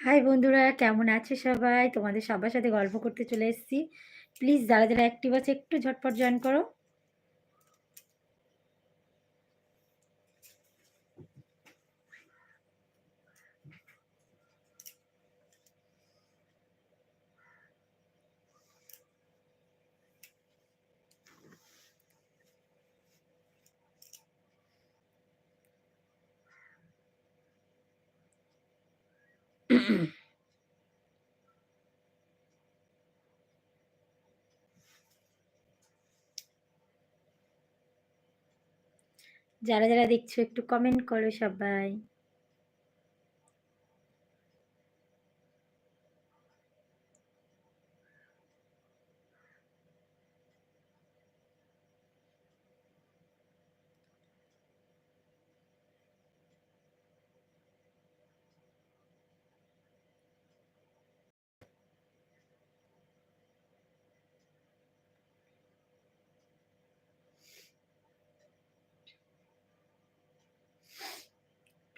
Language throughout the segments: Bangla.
হাই বন্ধুরা কেমন আছে সবাই? তোমাদের সবার সাথে গল্প করতে চলে এসেছি। প্লিজ যারা, যারা অ্যাক্টিভ আছে একটু ঝটপট জয়েন করো। যারা, যারা দেখছ একটু কমেন্ট করো সবাই।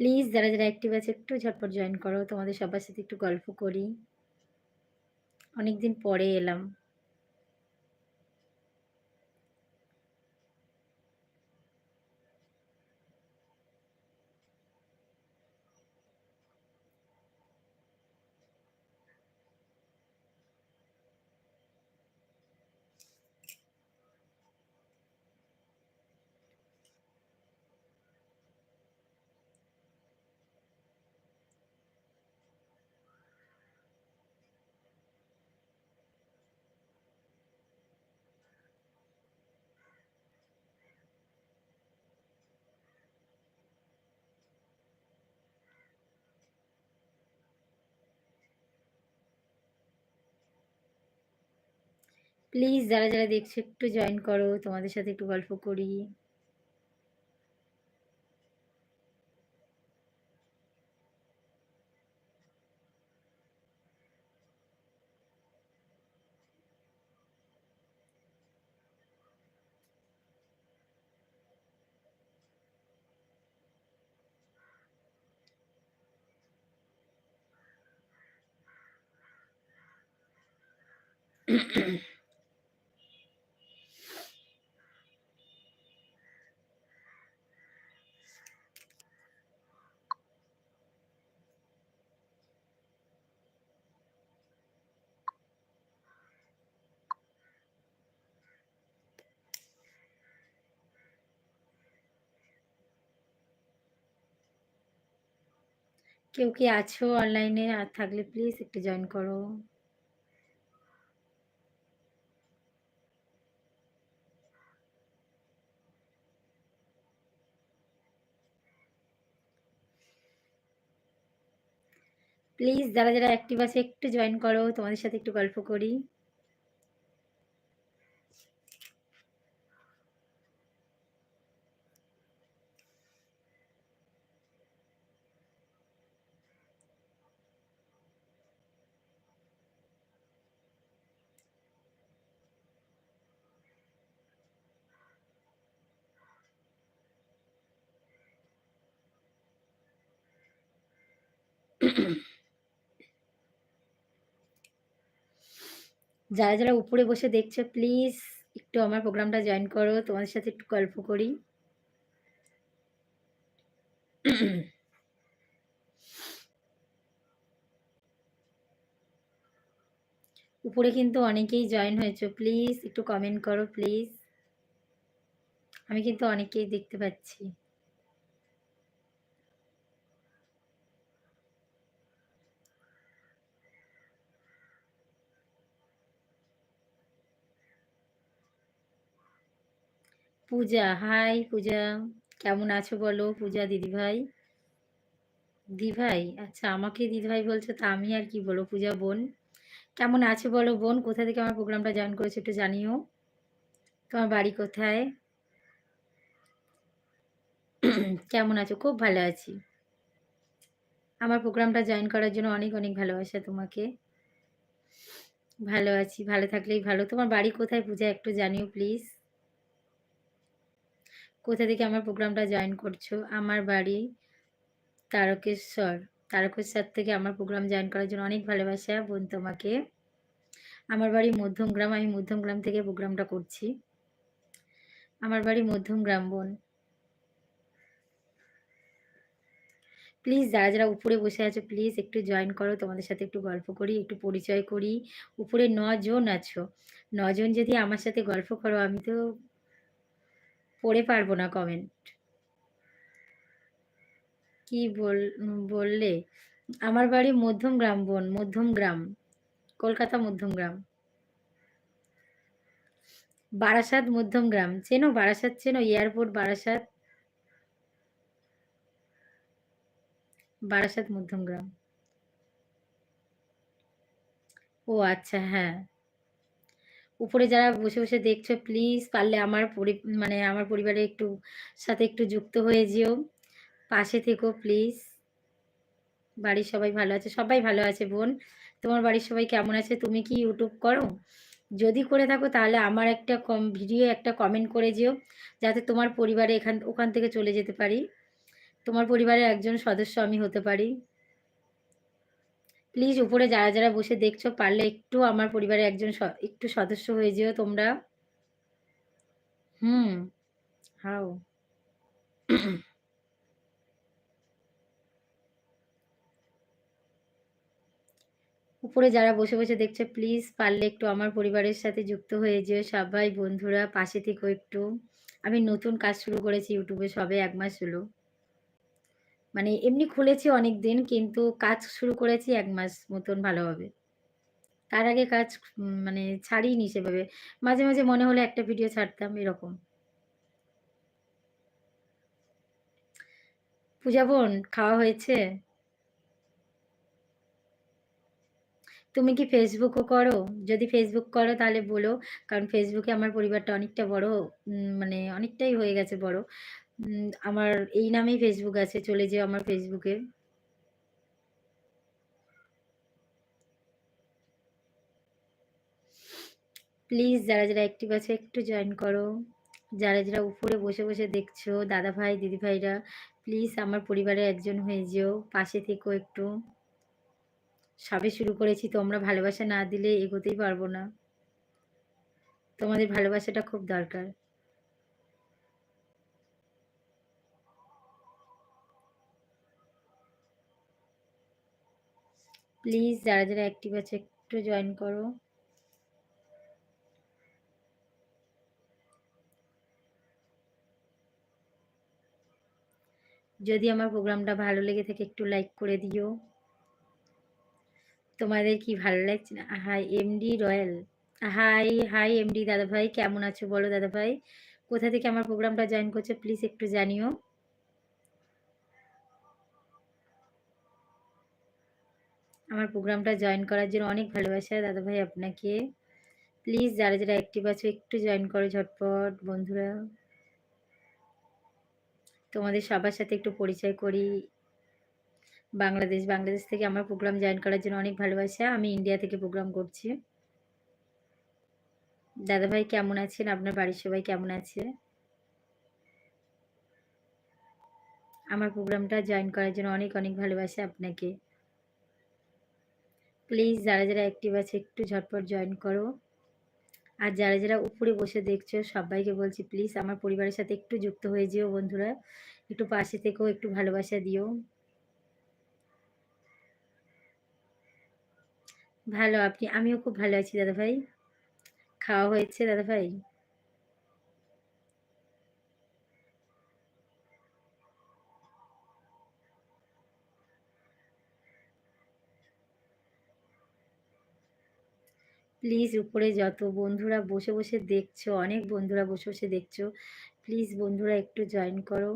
প্লিজ যারা, যারা অ্যাক্টিভ আছে একটু ঝটপট জয়েন করো। তোমাদের সবার সাথে একটু গল্প করি। অনেকদিন পরে এলাম। প্লিজ যারা, যারা দেখছ একটু জয়েন করো। তোমাদের সাথে একটু গল্প করি। কেউ কি আছো অনলাইনে? আর থাকলে প্লিজ একটু জয়েন করো। প্লিজ যারা, যারা অ্যাক্টিভ আছে একটু জয়েন করো। তোমাদের সাথে একটু গল্প করি। যারা, যারা উপরে বসে দেখছ প্লিজ একটু আমার প্রোগ্রামটা জয়েন করো। তোমাদের সাথে একটু গল্প করি। উপরে কিন্তু অনেকেই জয়েন হয়েছো। প্লিজ একটু কমেন্ট করো প্লিজ। আমি কিন্তু অনেকেই দেখতে পাচ্ছি। পূজা, হাই পূজা। কেমন আছো বলো পূজা দিদিভাই? দিভাই? আচ্ছা আমাকে দিদিভাই বলছো তা আমি আর কি বলো পূজা বোন। কেমন আছো বলো বোন? কোথা থেকে আমার প্রোগ্রামটা জয়েন করেছ একটু জানিও। তোমার বাড়ি কোথায়? কেমন আছো? খুব ভালো আছি। আমার প্রোগ্রামটা জয়েন করার জন্য অনেক, অনেক ভালোবাসা তোমাকে। ভালো আছি। ভালো থাকলেই ভালো। তোমার বাড়ি কোথায় পূজা একটু জানিও প্লিজ। কোথা থেকে আমার প্রোগ্রামটা জয়েন করছ? আমার বাড়ি তারকেশ্বর। তারকেশ্বর থেকে আমার প্রোগ্রাম জয়েন করার জন্য অনেক ভালোবাসা, বোন তোমাকে। আমার বাড়ি মধ্যমগ্রাম, আমি মধ্যমগ্রাম থেকে প্রোগ্রামটা করছি। আমার বাড়ি মধ্যমগ্রাম, বোন। প্লিজ যারা যারা উপরে বসে আছো প্লিজ একটু জয়েন করো। তোমাদের সাথে একটু গল্প করি, একটু পরিচয় করি। উপরে নজন আছো। নজন যদি আমার সাথে গল্প করো, আমি তো পড়ে পারব না কমেন্ট কি বল, বললে? আমার বাড়ি মধ্যম গ্রাম বোন, মধ্যম গ্রাম। কলকাতা মধ্যম গ্রাম। বারাসাত মধ্যম গ্রাম। চেনো বারাসাত, চেনো এয়ারপোর্ট বারাসাত। বারাসাত মধ্যম গ্রাম। ও আচ্ছা হ্যাঁ। উপরে যারা বসে বসে দেখছ প্লিজ পারলে আমার পরি মানে আমার পরিবারে একটু সাথে একটু যুক্ত হয়ে যেও। পাশে থেকো প্লিজ বাড়ির সবাই ভালো আছে, সবাই ভালো আছে বোন। তোমার বাড়ির সবাই কেমন আছে? তুমি কি ইউটিউব করো? যদি করে থাকো, তাহলে আমার একটা কম ভিডিও একটা কমেন্ট করে যেও, যাতে তোমার পরিবারে এখান, ওখান থেকে চলে যেতে পারি। তোমার পরিবারের একজন সদস্য আমি হতে পারি। প্লিজ উপরে যারা যারা বসে দেখছ, পারলে একটু আমার পরিবারের একজন একটু সদস্য হয়ে যেও তোমরা। হুম, হাও। উপরে যারা বসে বসে দেখছে প্লিজ পারলে একটু আমার পরিবারের সাথে যুক্ত হয়ে যেও। সবাই বন্ধুরা, পাশে থেকেও একটু। আমি নতুন কাজ শুরু করেছি ইউটিউবে সবে এক মাস হলো। মানে এমনি খুলেছি অনেক দিন কিন্তু কাজ শুরু করেছি এক মাস মতন ভালোভাবে। তার আগে কাজ মানে ছাড়িনি সেভাবে। মাঝে মাঝে মনে হলে একটা ভিডিও ছাড়তাম এরকম। পূজা বোন, খাওয়া হয়েছে? তুমি কি ফেসবুকও করো? যদি ফেসবুক করো তাহলে বলো, কারণ ফেসবুকে আমার পরিবারটা অনেকটা বড় মানে অনেকটাই হয়ে গেছে বড়। আমার এই নামেই ফেসবুক আছে, চলে যেও আমার ফেসবুকে প্লিজ যারা যারা অ্যাক্টিভ আছে, একটু জয়েন করো। যারা যারা উপরে বসে বসে দেখছ দাদা ভাই দিদি ভাইরা প্লিজ আমার পরিবারের একজন হয়ে যেও, পাশে থেকো একটু। সবে শুরু করেছি, তোমরা ভালোবাসা না দিলে এগোতেই পারব না। তোমাদের ভালোবাসাটা খুব দরকার। প্লিজ যারা যারা অ্যাক্টিভ আছে, একটু জয়েন করো। যদি আমার প্রোগ্রামটা ভালো লেগে থাকে, একটু লাইক করে দিও। তোমাদের কি ভালো লাগছে না? Hi MD royal hi hi MD দাদা ভাই কেমন আছো বলো দাদা ভাই কোথা থেকে আমার প্রোগ্রামটা জয়েন করছ প্লিজ একটু জানিও। আমার প্রোগ্রামটা জয়েন করার জন্য অনেক ভালোবাসা। দাদা ভাই, আপনাকে। প্লিজ যারা যারা অ্যাক্টিভ আছো, একটু জয়েন করো ঝটপট, বন্ধুরা। তোমাদের সবার সাথে একটু পরিচয় করি। বাংলাদেশ বাংলাদেশ থেকে আমার প্রোগ্রাম জয়েন করার জন্য অনেক ভালোবাসা। আমি ইন্ডিয়া থেকে প্রোগ্রাম করছি। দাদা ভাই, কেমন আছেন? আপনার বাড়ির সবাই কেমন আছে? আমার প্রোগ্রামটা জয়েন করার জন্য অনেক অনেক ভালোবাসা আপনাকে। প্লিজ যারা যারা অ্যাক্টিভ আছে, একটু ঝটপট জয়েন করো। আর যারা যারা উপরে বসে দেখছ, সবাইকে বলছি প্লিজ আমার পরিবারের সাথে একটু যুক্ত হয়ে যেও বন্ধুরা। একটু পাশে থেকেও একটু ভালোবাসা দিও। ভালো, আপনি, আমিও খুব ভালো আছি দাদা ভাই খাওয়া হয়েছে দাদা ভাই প্লিজ উপরে যত বন্ধুরা বসে বসে দেখছ, অনেক বন্ধুরা বসে বসে দেখছ প্লিজ বন্ধুরা একটু জয়েন করো।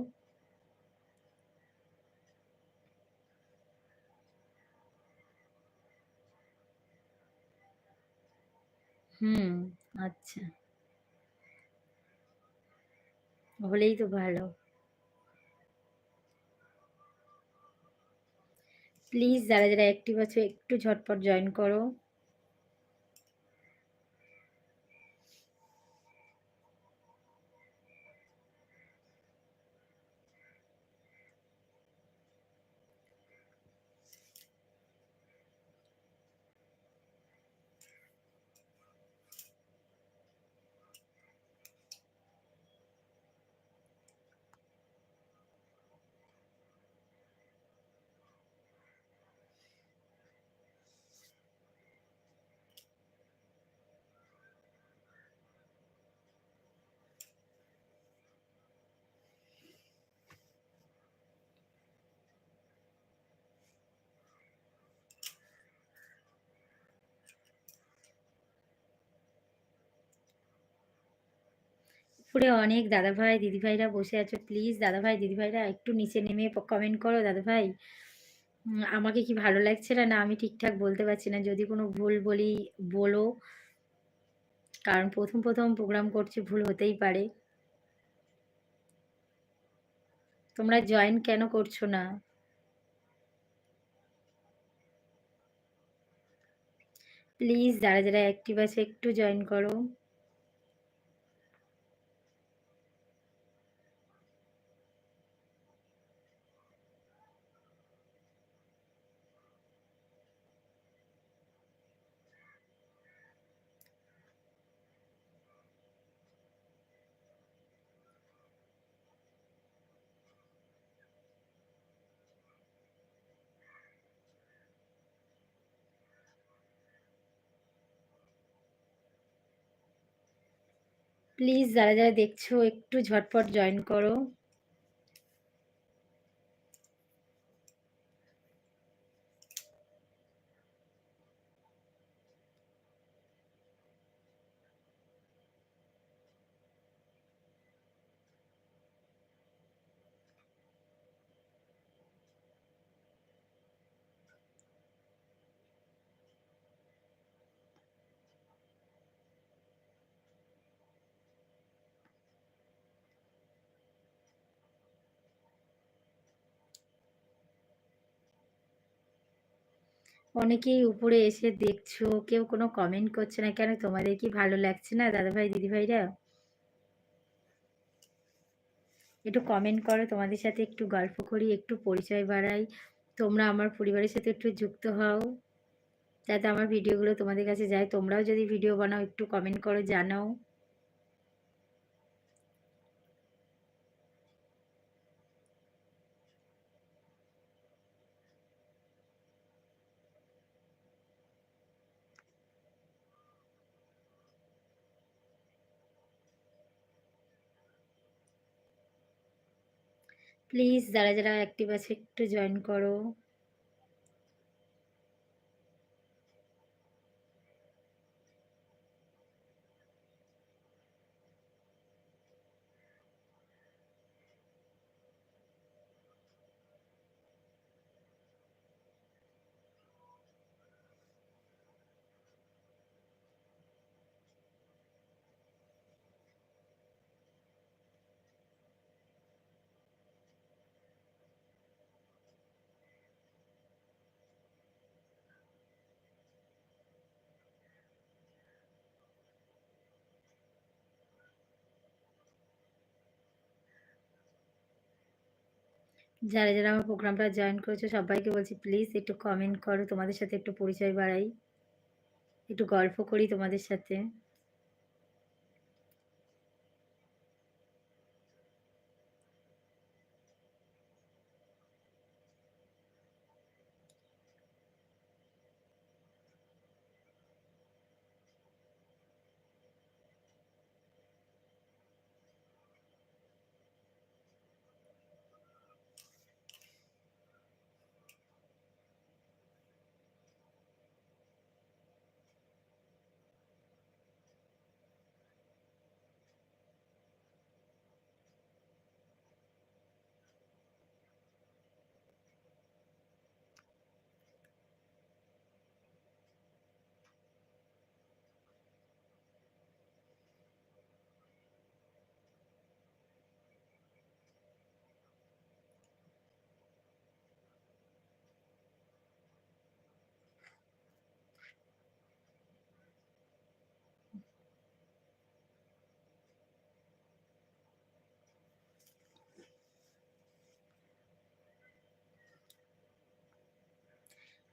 হুম আচ্ছা। হলেই তো ভালো। প্লিজ যারা যারা অ্যাক্টিভ আছে, একটু ঝটপট জয়েন করো। উপরে অনেক দাদাভাই, দিদিভাইরা বসে আছো প্লিজ দাদাভাই, দিদিভাইরা একটু নিচে নেমে কমেন্ট করো দাদাভাই। আমাকে কি ভালো লাগছে না? না, আমি ঠিকঠাক বলতে পারছি না। যদি কোনো ভুল বলি, বলো। কারণ প্রথম প্রথম প্রোগ্রাম করছি, ভুল হতেই পারে। তোমরা জয়েন কেন করছ না? প্লিজ যারা যারা অ্যাক্টিভ আছে, একটু জয়েন করো। প্লিজ যারা যারা দেখছ একটু ঝটপট জয়েন করো। অনেকেই উপরে এসে দেখছ, কেউ কোনো কমেন্ট করছে না। কেন তোমাদের কি ভালো লাগছে না দাদাভাই, দিদিভাইরা? একটু কমেন্ট করো, তোমাদের সাথে একটু গল্প করি, একটু পরিচয় বাড়াই। তোমরা আমার পরিবারের সাথে একটু যুক্ত হও, যাতে আমার ভিডিওগুলো তোমাদের কাছে যায়। তোমরাও যদি ভিডিও বানাও, একটু কমেন্ট করো, জানাও। প্লিজ যারা যারা অ্যাক্টিভ আছে একটু জয়েন করো। যারা যারা আমার প্রোগ্রামটা জয়েন করেছ, সবাইকে বলছি প্লিজ একটু কমেন্ট করো, তোমাদের সাথে একটু পরিচয় বাড়াই। একটু গল্প করি তোমাদের সাথে।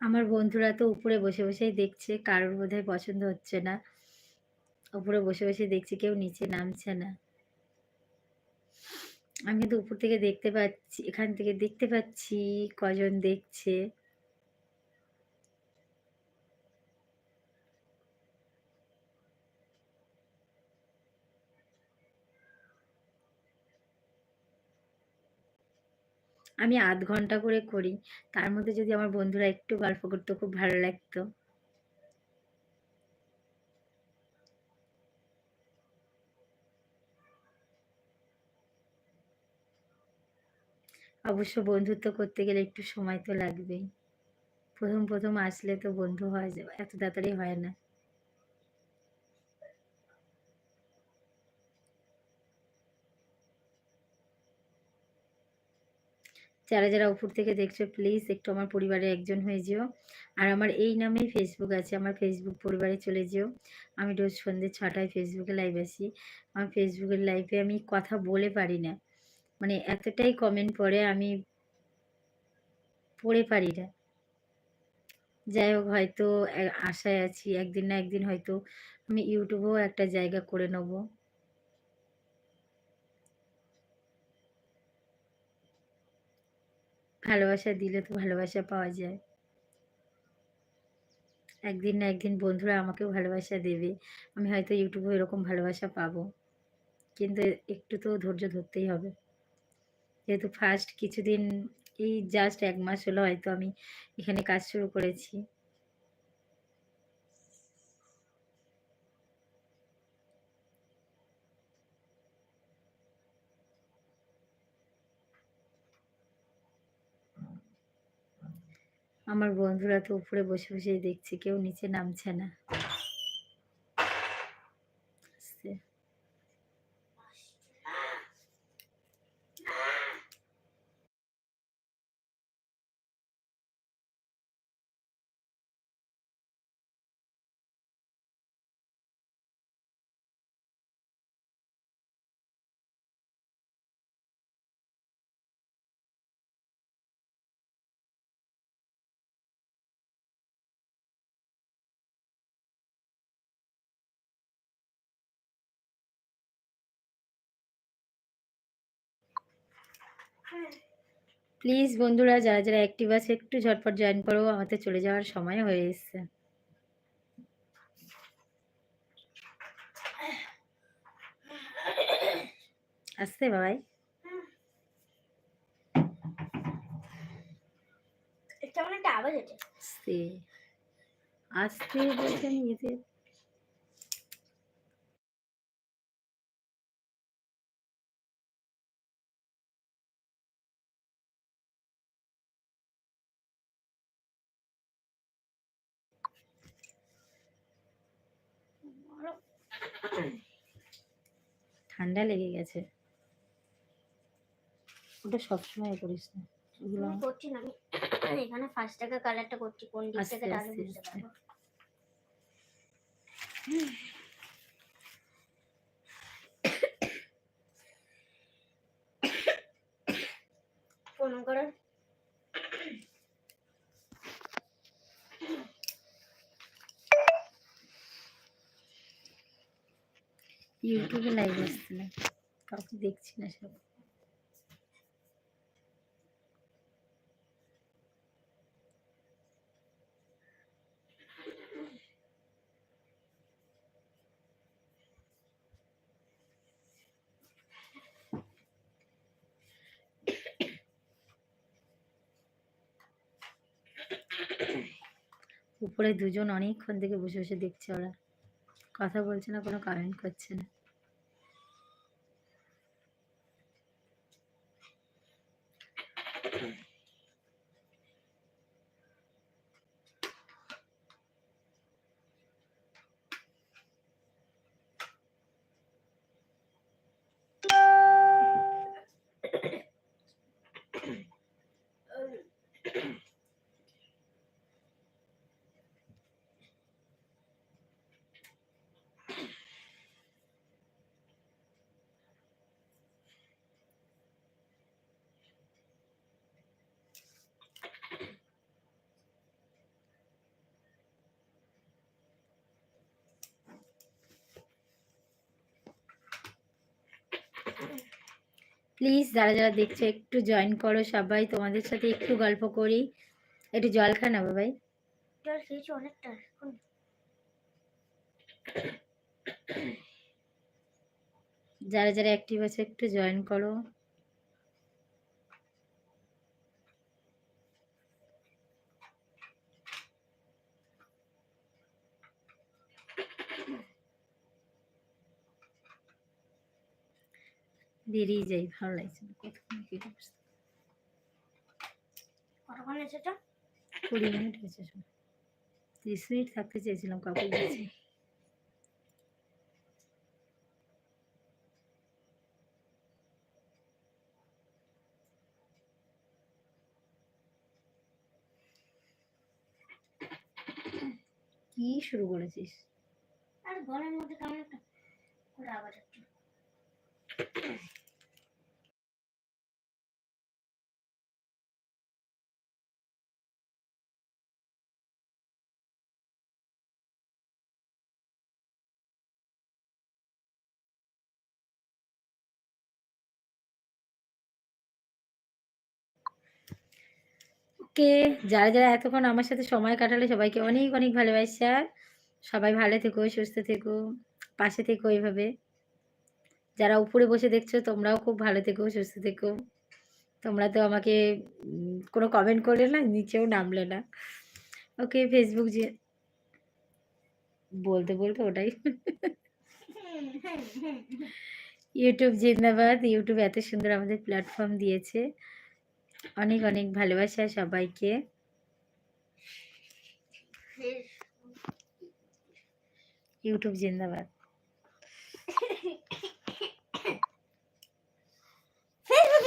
আমার বন্ধুরা তো উপরে বসে বসেই দেখছে, কারোর বোধহয় পছন্দ হচ্ছে না। উপরে বসে বসে দেখছি কেউ নিচে নামছে না। আমি তো উপর থেকে দেখতে পাচ্ছি, এখান থেকে দেখতে পাচ্ছি, কজন দেখছে। আমি আধ ঘণ্টা করে করি। তার মধ্যে যদি আমার বন্ধুরা একটু গল্প করতো, খুব ভালো লাগতো। অবশ্য বন্ধুত্ব করতে গেলে একটু সময় তো লাগবেই। প্রথম প্রথম আসলে তো বন্ধু হয়, এত তাড়াতাড়ি হয় না। যারা যারা উপর থেকে দেখছ প্লিজ একটু আমার পরিবারে একজন হয়ে যেও। আর আমার এই নামেই ফেসবুক আছে, আমার ফেসবুক পরিবারে চলে যেও। আমি রোজ সন্ধ্যে ছটায় ফেসবুকে লাইভ আসি আমার ফেসবুকের লাইভে আমি কথা বলে পারি না। মানে এতটাই কমেন্ট পড়ে, আমি পড়ে পারি না। যাই হোক, হয়তো আশায় আছি, একদিন না একদিন হয়তো আমি ইউটিউবেও একটা জায়গা করে নেব। ভালোবাসা দিলে তো ভালোবাসা পাওয়া যায়। একদিন না একদিন বন্ধুরা আমাকেও ভালোবাসা দেবে। আমি হয়তো ইউটিউবে এরকম ভালোবাসা পাবো। কিন্তু একটু তো ধৈর্য ধরতেই হবে। যেহেতু ফার্স্ট কিছুদিন, এই জাস্ট এক মাস হলো হয়তো আমি এখানে কাজ শুরু করেছি। আমার বন্ধুরা তো উপরে বসে বসেই দেখছি কেউ নিচে নামছে না। প্লিজ বন্ধুরা যারা যারা অ্যাক্টিভ আছে একটু ঝটপট জয়েন করো। আমাদের চলে যাওয়ার সময় হয়ে এসছে। আসতে বাবাই কেমন একটা আওয়াজ হচ্ছে আসতে বলছেন এদের ঠান্ডা লেগে গেছে। ওটা সবসময় করিস না। ওগুলো করছি না। আমি এখানে ফার্স্ট টাকা কালারটা করছি কোন দিক থেকে তাহলে বুঝতে পারব? ফোন করো ইউটিউবে লাইভ আসছে না। কাউকে দেখছি না সব উপরে দুজন অনেকক্ষণ থেকে বসে বসে দেখছে ওরা। কথা বলছে না কোনো কমেন্ট করছে না। প্লিজ যারা যারা দেখছ একটু জয়েন করো সবাই। তোমাদের সাথে একটু গল্প করি। একটু জল খা না বাবাই। জল খেয়েছি অনেকটা যারা যারা অ্যাক্টিভ আছে একটু জয়েন করো। বেরিয়ে যাই ভালো লাগছে না। কতক্ষণ কেটে বসতে কতক্ষণ এসেছ কুড়ি মিনিট হয়েছে শোনো। তিরিশ মিনিট থাকতে চেয়েছিলাম কাপড় দিয়েছি কি শুরু করেছিস? আর গলার মধ্যে কেমন একটা করে আওয়াজ ওকে যারা যারা এতক্ষণ আমার সাথে সময় কাটালে সবাইকে অনেক অনেক ভালোবাসা। সবাই ভালো থেকো সুস্থ থেকো পাশে থেকো এইভাবে যারা উপরে বসে দেখছ তোমরাও খুব ভালো থেকো সুস্থ থেকো। তোমরা তো আমাকে কোনো কমেন্ট করলে না নিচেও নামলে না। ওকে ফেসবুক যে বলতে বলতে ওটাই। ইউটিউব জিন্দাবাদ। ইউটিউব এত সুন্দর আমাদের প্ল্যাটফর্ম দিয়েছে। অনেক অনেক ভালোবাসা সবাইকে। ইউটিউব জিন্দাবাদ। ফেসবুক